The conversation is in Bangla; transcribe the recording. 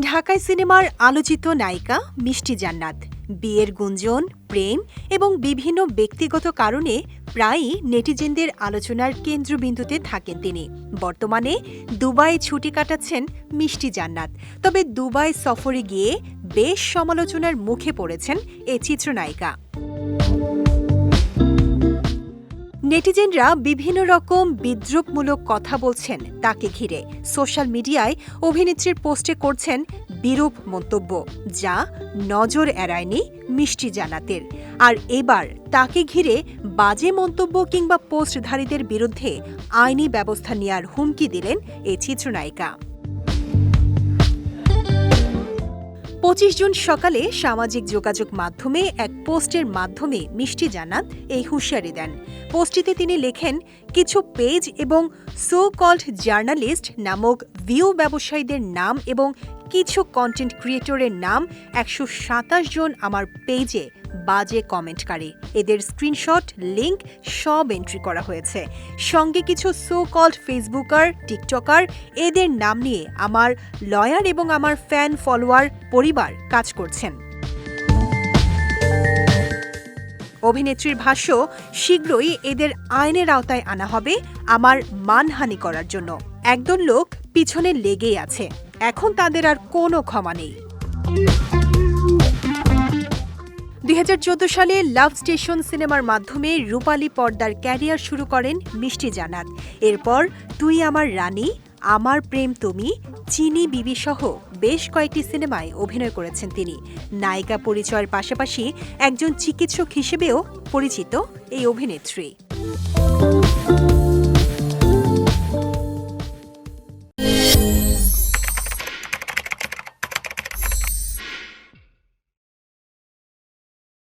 ঢাকাই সিনেমার আলোচিত নায়িকা মিষ্টি জান্নাত। বিয়ের গুঞ্জন, প্রেম এবং বিভিন্ন ব্যক্তিগত কারণে প্রায়ই নেটিজেনদের আলোচনার কেন্দ্রবিন্দুতে থাকেন তিনি। বর্তমানে দুবাই ছুটি কাটাচ্ছেন মিষ্টি জান্নাত। তবে দুবাই সফরে গিয়ে বেশ সমালোচনার মুখে পড়েছেন এ চিত্রনায়িকা। নেটিজেনরা বিভিন্ন রকম বিদ্রুপমূলক কথা বলছেন তাকে ঘিরে। সোশ্যাল মিডিয়ায় অভিনেত্রীর পোস্টে করছেন বিরূপ মন্তব্য, যা নজর এড়ায়নি মিষ্টি জানাতের আর এবার তাকে ঘিরে বাজে মন্তব্য কিংবা পোস্টধারীদের বিরুদ্ধে আইনি ব্যবস্থা নেওয়ার হুমকি দিলেন এই চিত্রনায়িকা। পঁচিশ জুন সকালে সামাজিক যোগাযোগ মাধ্যমে এক পোস্টের মাধ্যমে মিষ্টি জানাত এই হুঁশিয়ারি দেন। পোস্টটিতে তিনি লেখেন, কিছু পেজ এবং সো কল্ড জার্নালিস্ট নামক ভিউ ব্যবসায়ীদের নাম এবং কিছু কন্টেন্ট ক্রিয়েটরের নাম একশো সাতাশ জন আমার পেজে বাজে কমেন্টকারী এদের স্ক্রিনশট লিংক সব এন্ট্রি করা হয়েছে। সঙ্গে কিছু সো কল্ড ফেসবুকার টিকটকার এদের নাম নিয়ে আমার লয়ার এবং আমার ফ্যান ফলোয়ার পরিবার কাজ করছেন। অভিনেত্রীর ভাষ্য, শীঘ্রই এদের আইনের আওতায় আনা হবে আমার মানহানি করার জন্য। একদল লোক পিছনে লেগেই আছে। এখন তাদের আর কোনো ক্ষমা নেই। দুই হাজার চোদ্দ সালে লাভ স্টেশন সিনেমার মাধ্যমে রূপালী পর্দার ক্যারিয়ার শুরু করেন মিষ্টি জানাত এরপর তুই আমার রানী, আমার প্রেম তুমি, চিনি বিবি সহ বেশ কয়েকটি সিনেমায় অভিনয় করেছেন তিনি। নায়িকা পরিচয়ের পাশাপাশি একজন চিকিৎসক হিসেবেও পরিচিত এই অভিনেত্রী।